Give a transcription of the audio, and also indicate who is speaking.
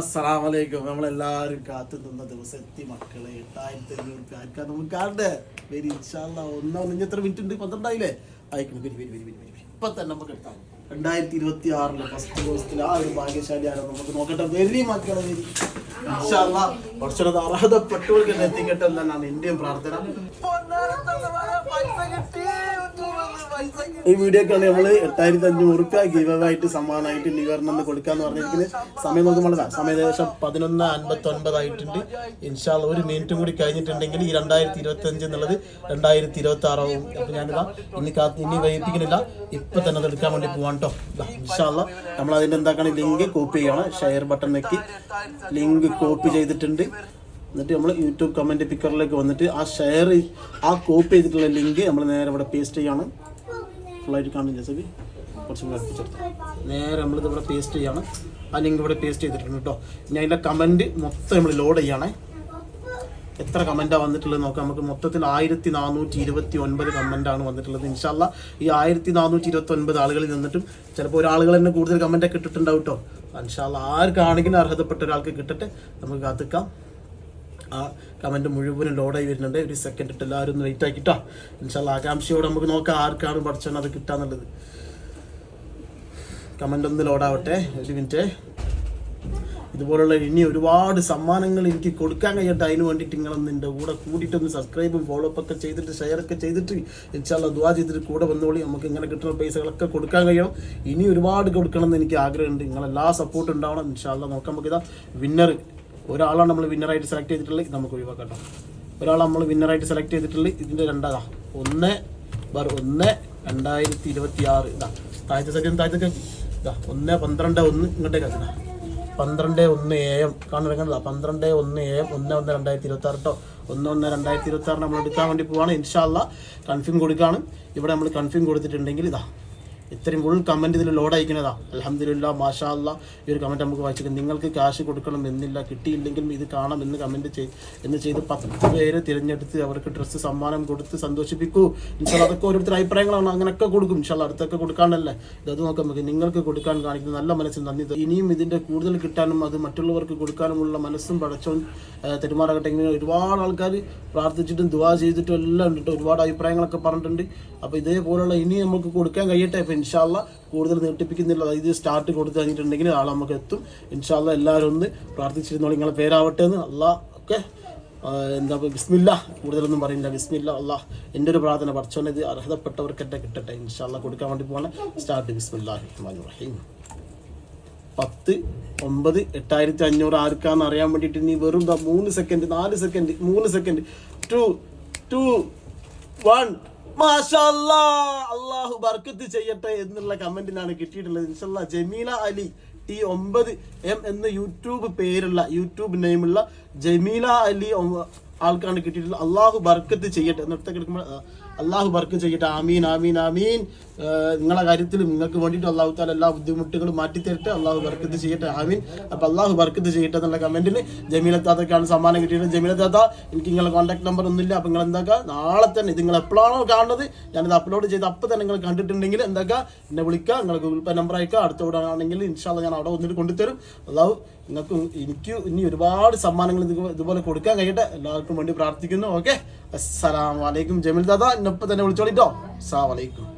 Speaker 1: അസ്സലാമലൈക്കും. നമ്മളെല്ലാവരും കാത്തു നിന്ന ദിവസം എത്തി മക്കളെ. എട്ടായിരത്തി അഞ്ഞൂറ് ആർക്കാ? നമുക്ക് കാണണ്ടേ വരി ഇൻഷാല്ല ഒന്നോ ഇനി എത്ര മിനിറ്റ് ഉണ്ട്? പന്ത്രണ്ടായില്ലേ? അയക്കണം. വരി വരി വരി വരി വരി. ഇപ്പൊ തന്നെ നമുക്ക് എടുത്താൽ രണ്ടായിരത്തി ഇരുപത്തി ആറിലെ ഫസ്റ്റ് ദിവസത്തിൽ ആ ഒരു ഭാഗ്യശാലി ആരോ നമുക്ക് നോക്കട്ടെ. വരി മക്കളെ വരി. ഇൻഷാല്ല കുറച്ചുകൂടെ അർഹതപ്പെട്ടവർക്ക് എത്തിക്കട്ടെ എന്നാണ് എന്റെയും പ്രാർത്ഥന. ഈ വീഡിയോക്കാണ് നമ്മൾ എട്ടായിരത്തി അഞ്ഞൂറ് റുപ്യ ഗീവ് ആയിട്ട് സമ്മാനമായിട്ട് ലിവറിന് കൊടുക്കാന്ന് പറഞ്ഞിരിക്കുന്ന സമയം നോക്കുമ്പോൾ സമയം ഏകദേശം പതിനൊന്ന് അൻപത്തി ഒൻപതായിട്ടുണ്ട് ഇൻഷാൽ ഒരു മിനിറ്റും കൂടി കഴിഞ്ഞിട്ടുണ്ടെങ്കിൽ ഈ രണ്ടായിരത്തി ഇരുപത്തി അഞ്ച് എന്നുള്ളത് രണ്ടായിരത്തി ഇരുപത്തി ആറാവും അപ്പൊ ഞാനിതാ ഇനി കാത്ത് ഇനി വൈകിപ്പിക്കുന്നില്ല. ഇപ്പൊ തന്നെ എടുക്കാൻ വേണ്ടി പോവാൻ കേട്ടോ ഇൻഷാല്ല നമ്മൾ അതിന്റെ എന്താക്കാണ്? ലിങ്ക് കോപ്പി ചെയ്യണം. ഷെയർ ബട്ടൺ നെക്കി ലിങ്ക് കോപ്പി ചെയ്തിട്ടുണ്ട്. എന്നിട്ട് നമ്മൾ യൂട്യൂബ് കമന്റ് പിക്കറിലേക്ക് വന്നിട്ട് ആ ഷെയർ ആ കോപ്പി ചെയ്തിട്ടുള്ള ലിങ്ക് നമ്മൾ നേരെ ഇവിടെ പേസ്റ്റ് ചെയ്യാണ്. ഫുള്ളായിട്ട് കാണുന്ന സബി. കുറച്ചും കൂടെ അടുപ്പിച്ചെടുത്തു നേരെ നമ്മളിത് ഇവിടെ പേസ്റ്റ് ചെയ്യാണ്. ആ ലിങ്ക് ഇവിടെ പേസ്റ്റ് ചെയ്തിട്ടുണ്ട് കേട്ടോ ഇനി അതിന്റെ കമന്റ് മൊത്തം നമ്മൾ ലോഡ് ചെയ്യണേ. എത്ര കമന്റാണ് വന്നിട്ടുള്ളത് നോക്കാം. നമുക്ക് മൊത്തത്തിൽ ആയിരത്തി നാനൂറ്റി ഇരുപത്തി ഒൻപത് കമന്റാണ് വന്നിട്ടുള്ളത്. ഇൻഷാല്ല ഈ ആയിരത്തി നാനൂറ്റി ഇരുപത്തി ഒൻപത് ആളുകളിൽ നിന്നിട്ടും ചിലപ്പോൾ ഒരാളുകൾ തന്നെ കൂടുതൽ കമന്റൊക്കെ ഇട്ടിട്ടുണ്ടാവും കേട്ടോ ഇൻഷാല്ല ആർക്കാണെങ്കിലും അർഹതപ്പെട്ട ഒരാൾക്ക് കിട്ടട്ടെ. നമുക്ക് കാത്തിക്കാം ആ കമന്റ് മുഴുവനും ലോഡായി വരുന്നുണ്ട്. ഒരു സെക്കൻഡ് ഇട്ട് എല്ലാവരും ഒന്ന് വെയിറ്റ് ആക്കിട്ടോ. ഇൻഷാല്ല ആകാംക്ഷയോടെ നമുക്ക് നോക്കാം ആർക്കാണ് പഠിച്ചാൽ അത് കിട്ടാന്നുള്ളത് കമന്റ് ഒന്ന് ലോഡാവട്ടെ ഒരു മിനിറ്റ്. ഇതുപോലുള്ള ഇനി ഒരുപാട് സമ്മാനങ്ങൾ എനിക്ക് കൊടുക്കാൻ കഴിയട്ടെ. അതിന് വേണ്ടിയിട്ട് നിങ്ങളൊന്ന് എന്റെ കൂടെ കൂടിയിട്ടൊന്ന് സബ്സ്ക്രൈബും ഫോളോ ഒക്കെ ചെയ്തിട്ട് ഷെയർ ഒക്കെ ചെയ്തിട്ട് ഇൻഷാല്ല ദുവാ ചെയ്തിട്ട് കൂടെ വന്നോളി. നമുക്ക് ഇങ്ങനെ കിട്ടുന്ന പൈസകളൊക്കെ കൊടുക്കാൻ കഴിയണം. ഇനി ഒരുപാട് കൊടുക്കണം എന്ന് എനിക്ക് ആഗ്രഹമുണ്ട്. നിങ്ങളെല്ലാ സപ്പോർട്ടും ഉണ്ടാവണം. ഇൻഷാല്ല നോക്കാം നമുക്കിതാ വിന്നർ ഒരാളാണ് നമ്മൾ വിന്നറായിട്ട് സെലക്ട് ചെയ്തിട്ടുള്ളത് നമുക്ക് ഒഴിവാക്കാം ഒരാൾ നമ്മൾ വിന്നറായിട്ട് സെലക്ട് ചെയ്തിട്ടുള്ളത് ഇതിന്റെ രണ്ടാ ഒന്ന് ബാർ ഒന്ന് രണ്ടായിരത്തി ഇരുപത്തി ആറ് ഇതാ താഴത്തെ സെക്കൻഡ് താഴത്തെ ഇതാ ഒന്ന് പന്ത്രണ്ട് ഒന്ന് ഇങ്ങോട്ടേക്ക് അച്ഛനാ പന്ത്രണ്ട് ഒന്ന് എ എം കാണുന്നത് പന്ത്രണ്ട് ഒന്ന് എ എം ഒന്ന് ഒന്ന് രണ്ടായിരത്തി ഇരുപത്തി ആറ് കേട്ടോ ഒന്ന് ഒന്ന് രണ്ടായിരത്തി ഇരുപത്തി ആറ് നമ്മൾ എടുക്കാൻ വേണ്ടി പോവാണ് ഇൻഷാല്ല കൺഫ്യൂം കൊടുക്കുകയാണ് ഇവിടെ നമ്മൾ കൺഫ്യൂം കൊടുത്തിട്ടുണ്ടെങ്കിൽ ഇതാ ഇത്രയും ഫുൾ കമന്റ് ഇതിൽ ലോഡ് അയക്കുന്നതാ അലഹമ്മദില്ല മാഷാ അല്ല ഈ ഒരു കമന്റ് നമുക്ക് വായിച്ചു നിങ്ങൾക്ക് ക്യാഷ് കൊടുക്കണം എന്നില്ല കിട്ടിയില്ലെങ്കിലും ഇത് കാണാം എന്ന് കമന്റ് ചെയ് എന്ന് ചെയ്ത് പത്ത് പേരെ തിരഞ്ഞെടുത്ത് അവർക്ക് ഡ്രസ്സ് സമ്മാനം കൊടുത്ത് സന്തോഷിപ്പിക്കൂ. ഇൻഷാല്ല അതൊക്കെ ഓരോരുത്തർ അഭിപ്രായങ്ങളാണ്. അങ്ങനെയൊക്കെ കൊടുക്കും. ഇൻഷാല്ല അടുത്തൊക്കെ കൊടുക്കാനല്ലേ. ഇത് നോക്കാം നമുക്ക്. നിങ്ങൾക്ക് കൊടുക്കാൻ കാണിക്കുന്ന നല്ല മനസ്സിൽ നന്ദി. ഇനിയും ഇതിന്റെ കൂടുതൽ കിട്ടാനും അത് മറ്റുള്ളവർക്ക് കൊടുക്കാനുമുള്ള മനസ്സും പടച്ചോൻ തെരുമാറാകട്ടെ. ഇങ്ങനെ ഒരുപാട് ആൾക്കാർ പ്രാർത്ഥിച്ചിട്ടും ദുവാ ചെയ്തിട്ടും എല്ലാം ഉണ്ട്. ഒരുപാട് അഭിപ്രായങ്ങളൊക്കെ പറഞ്ഞിട്ടുണ്ട്. അപ്പോൾ ഇതേപോലുള്ള ഇനി നമുക്ക് കൊടുക്കാൻ കഴിയട്ടെ. ഇൻഷാല്ല കൂടുതൽ നീട്ടിപ്പിക്കുന്നില്ല. അതായത് സ്റ്റാർട്ട് കൊടുത്തു കഴിഞ്ഞിട്ടുണ്ടെങ്കിൽ ആൾ നമുക്ക് എത്തും. ഇൻഷാല്ല എല്ലാവരും ഒന്ന് പ്രാർത്ഥിച്ചിരുന്നോളൂ. നിങ്ങളെ പേരാവട്ടെ എന്ന്. അല്ല ഒക്കെ എന്താ ബിസ്മില്ല. കൂടുതലൊന്നും പറയില്ല. ബിസ്മില്ല അല്ല. എന്റെ ഒരു പ്രാർത്ഥന പഠിച്ചോണ്ട് ഇത് അർഹതപ്പെട്ടവർക്കെന്നെ കിട്ടട്ടെ. ഇൻഷാല്ല കൊടുക്കാൻ വേണ്ടി പോകണം സ്റ്റാർട്ട് ബിസ്മില്ലാഹി റഹ്മാൻ റഹീം പത്ത് ഒമ്പത് എട്ടായിരത്തി അഞ്ഞൂറ് ആർക്കാന്ന് അറിയാൻ വേണ്ടിയിട്ട് നീ വെറും മൂന്ന് സെക്കൻഡ് നാല് സെക്കൻഡ് മൂന്ന് സെക്കൻഡ് ടു ടു വൺ അള്ളാഹു ബർക്കത്ത് ചെയ്യട്ടെ എന്നുള്ള കമന്റിനാണ് കിട്ടിയിട്ടുള്ളത്. ഇൻഷല്ല ജമീല അലി ടി ഒമ്പത് എം എന്ന യൂട്യൂബ് പേരുള്ള യൂട്യൂബ് നെയിമുള്ള ജമീല അലി ആൾക്കാണ് കിട്ടിയിട്ടുള്ളത്. അള്ളാഹു ബർക്കത്ത് ചെയ്യട്ടെ. എന്നിടത്തേക്ക് എടുക്കുമ്പോൾ അള്ളാഹു വർക്ക് ചെയ്യട്ടെ. ആമീൻ ആമീൻ ആമീൻ. നിങ്ങളെ കാര്യത്തിൽ നിങ്ങൾക്ക് വേണ്ടിയിട്ട് അള്ളാഹു താല എല്ലാ ബുദ്ധിമുട്ടുകളും മാറ്റി തരട്ടെ അള്ളാഹു ബർക്കത്ത് ചെയ്യട്ടെ. ആമീൻ. അപ്പൊ അള്ളാഹു ബർക്കത്ത് ചെയ്യട്ടെ എന്നുള്ള കമന്റിൽ താതക്കാണ് സമ്മാനം കിട്ടിയത്. ജമീല താത എനിക്ക് നിങ്ങളെ കോൺടാക്ട് നമ്പർ ഒന്നുമില്ല. അപ്പൊ നിങ്ങൾ എന്താക്കുക നാളെ തന്നെ നിങ്ങൾ എപ്പോഴാണോ കാണുന്നത് ഞാനിത് അപ്ലോഡ് ചെയ്ത് അപ്പൊ തന്നെ നിങ്ങൾ കണ്ടിട്ടുണ്ടെങ്കിൽ എന്താക്കുക എന്നെ വിളിക്കുക നിങ്ങൾ ഗൂഗിൾ പേ നമ്പർ അയക്കുക അടുത്ത ഇവിടെ ആണെങ്കിൽ ഇൻഷാല്ല ഞാൻ അവിടെ വന്നിട്ട് കൊണ്ടുതരും. അള്ളാഹു നിങ്ങൾക്ക് എനിക്ക് ഇനി ഒരുപാട് സമ്മാനങ്ങൾ ഇതുപോലെ കൊടുക്കാൻ കഴിയട്ടെ. എല്ലാവർക്കും വേണ്ടി പ്രാർത്ഥിക്കുന്നു. ഓക്കെ? അസ്സലാമലൈക്കും ജമീൽ ദാദ ഇപ്പം തന്നെ വിളിച്ചോളിട്ടോ അസ്സാം വലൈക്കും